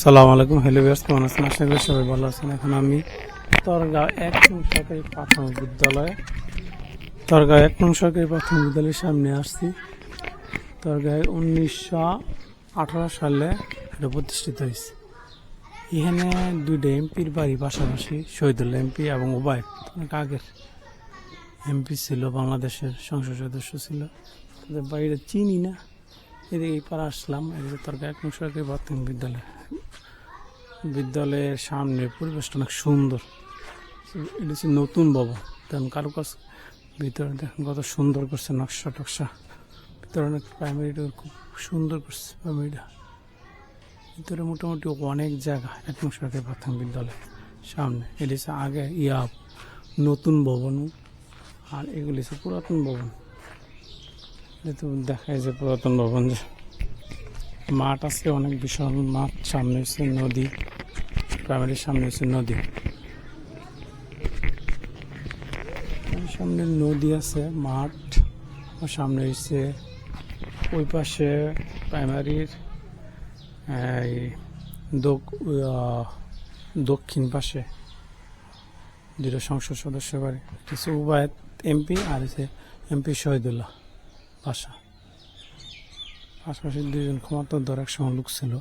সালাম আলাইকুম। Hello viewers, কেমন আছেন? আশা করি সবাই ভালো আছেন। এখন আমি তরগাঁও এক নং সরকারি প্রাথমিক বিদ্যালয়ে, তরগাঁও এক নং সরকারি প্রাথমিক বিদ্যালয়ের সামনে আসছি। তরগাঁয় উনিশশো আঠারো সালে এটা প্রতিষ্ঠিত হয়েছে। এখানে দুইটা এমপির বাড়ি, পাশাপাশি শহীদুল্লাহ এমপি এবং ওবায়দ অনেক আগের এমপি ছিল, বাংলাদেশের সংসদ সদস্য ছিল। তাদের বাড়িটা চিনি না। এদিকে এই পাড়া আসলাম, এদিকে তরকারি এক নং সরকারি প্রাথমিক বিদ্যালয়। বিদ্যালয়ের সামনে পরিবেশটা অনেক সুন্দর। এটা হচ্ছে নতুন ভবন। তেমন কারুকাজ ভিতরে দেখেন কত সুন্দর করছে নকশা টকশা। ভিতরে অনেক প্রাইমারিটা খুব সুন্দর করছে প্রাইমারিটা ভিতরে মোটামুটি অনেক জায়গা এক নং সরকারি প্রাথমিক বিদ্যালয় সামনে। এটা হচ্ছে আগে ইয়া, নতুন ভবন। আর এগুলি হচ্ছে পুরাতন ভবন। এটা তো দেখায় যে পুরাতন ভবন যে মাঠ আছে, অনেক বিশাল মাঠ। সামনে হচ্ছে নদী। প্রাইমারির সামনে হচ্ছে নদী। সামনে নদী আছে, মাঠ আর সামনে হচ্ছে ওই পাশে প্রাইমারির দক্ষিণ পাশে দুটো সংসদ সদস্য বাড়ি, কিছু উবায়ত এমপি আর হচ্ছে এমপি শহীদুল্লাহ বাসা আশপাশে দুজন ক্ষমতা ধর এক সময় লোক ছিল,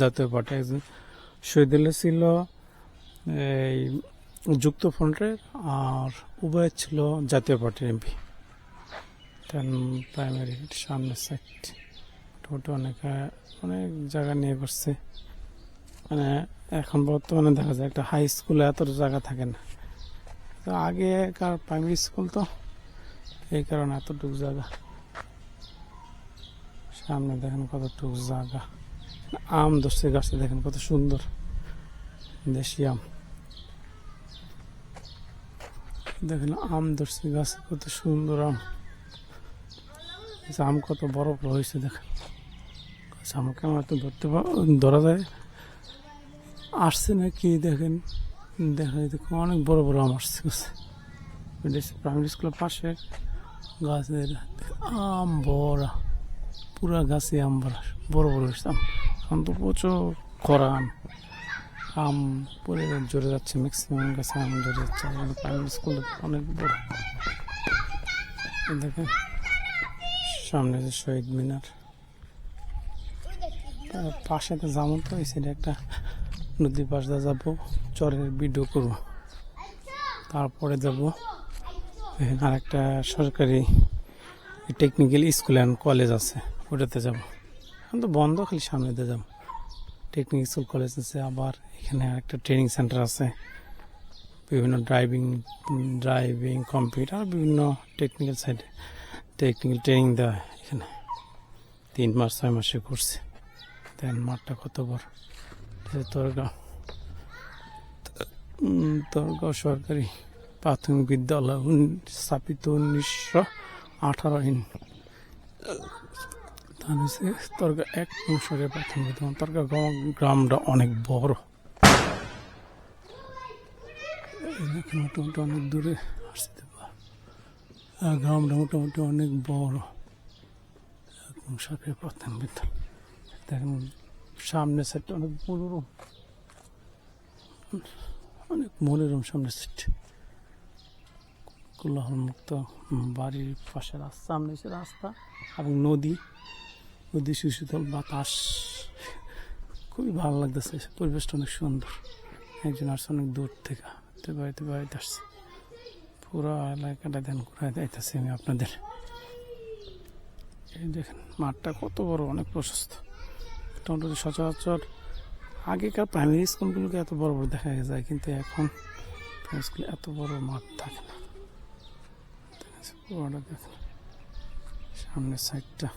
জাতীয় পার্টি একজন শহীদুল্লাহ ছিল, এই যুক্ত ফ্রন্টের আর উভয় ছিল জাতীয় পার্টির এমপি। দেন প্রাইমারি সামনে সাইড টোটো অনেক অনেক জায়গা নিয়ে করছে মানে এখন বর্তমানে দেখা যায় একটা হাই স্কুলে এত জায়গা থাকে না। তো আগেকার প্রাইমারি স্কুল তো এই কারণে এতটুকু জায়গা। সামনে দেখেন কতটুকু জায়গা। আম ধরছে গাছে দেখেন কত সুন্দর। দেশি আম। দেখেন আম ধরছে গাছে, কত সুন্দর আম। আম কত বড় বড় হয়েছে দেখেন। গাছ আমার তো ধরতে ধরা যায়। আসছে নাকি দেখেন, দেখা দেখুন অনেক বড় বড় আম আসছে। প্রাইমারি স্কুলের পাশে গাছের আম বড় পুরা গাছে আম বড় বড় হয়েছে আম। তো প্রচুর খরা আম আম পরে জোরে যাচ্ছে ম্যাক্সিমাম গাছে, আম জোরে যাচ্ছে। আমাদের প্রাইমারি স্কুল অনেক বড়। দেখেন, সামনে যে শহীদ মিনার। পাশে তো যাব তো এই সাইডে একটা নদীর পাশ দিয়ে যাব, চরের ভিডিও করব। তারপরে যাব আর একটা সরকারি টেকনিক্যাল স্কুল অ্যান্ড কলেজ আছে, ওটাতে যাব। এখন তো বন্ধ খালি সামনেতে যাব। টেকনিক স্কুল কলেজ আছে, আবার এখানে একটা ট্রেনিং সেন্টার আছে। বিভিন্ন ড্রাইভিং ড্রাইভিং কম্পিউটার বিভিন্ন টেকনিক্যাল সাইডে টেকনিক্যাল ট্রেনিং দেওয়া হয় এখানে। তিন মাস, ছয় মাসে করছে দেন মাঠটা কত বড়? তোরগাঁও তোরগাঁও সরকারি প্রাথমিক বিদ্যালয় স্থাপিত উনিশশো আঠারো তার হচ্ছে তর্কা এক অনুসারে প্রাথমিক বিদ্যালয় তর্কা গ্রামটা অনেক বড়। এই দেখেন মোটামুটি অনেক দূরে আসতে গ্রামটা মোটামুটি অনেক বড়। এক অনুসারে প্রাথমিক বিদ্যালয় দেখেন সামনে সাইডটা অনেক মনোরম। অনেক মনোরম সামনে সাইড কোলাহল মুক্ত বাড়ির পাশে রাস্তা, সামনে হচ্ছে রাস্তা এবং নদী। নদী সুশীতল বাতাস। খুবই ভালো লাগতেছে, পরিবেশটা অনেক সুন্দর। একজন আসছে অনেক দূর থেকে তো বাড়িতে বাড়িতে আসছে। পুরো এলাকাটা দেন ঘুরাই যাইতেছি আমি আপনাদের। এই দেখেন, মাঠটা কত বড়, অনেক প্রশস্ত। মোটামুটি সচরাচর আগেকার প্রাইমারি স্কুলগুলোকে এত বড় বড় দেখা যায়, কিন্তু এখন স্কুলে এত বড় মাঠ থাকে না। পুরোটা দেখেন, সামনের সাইডটা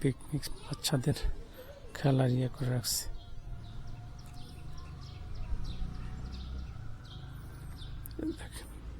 পিকনিক বাচ্চাদের খেলার ইয়ে করে রাখছে।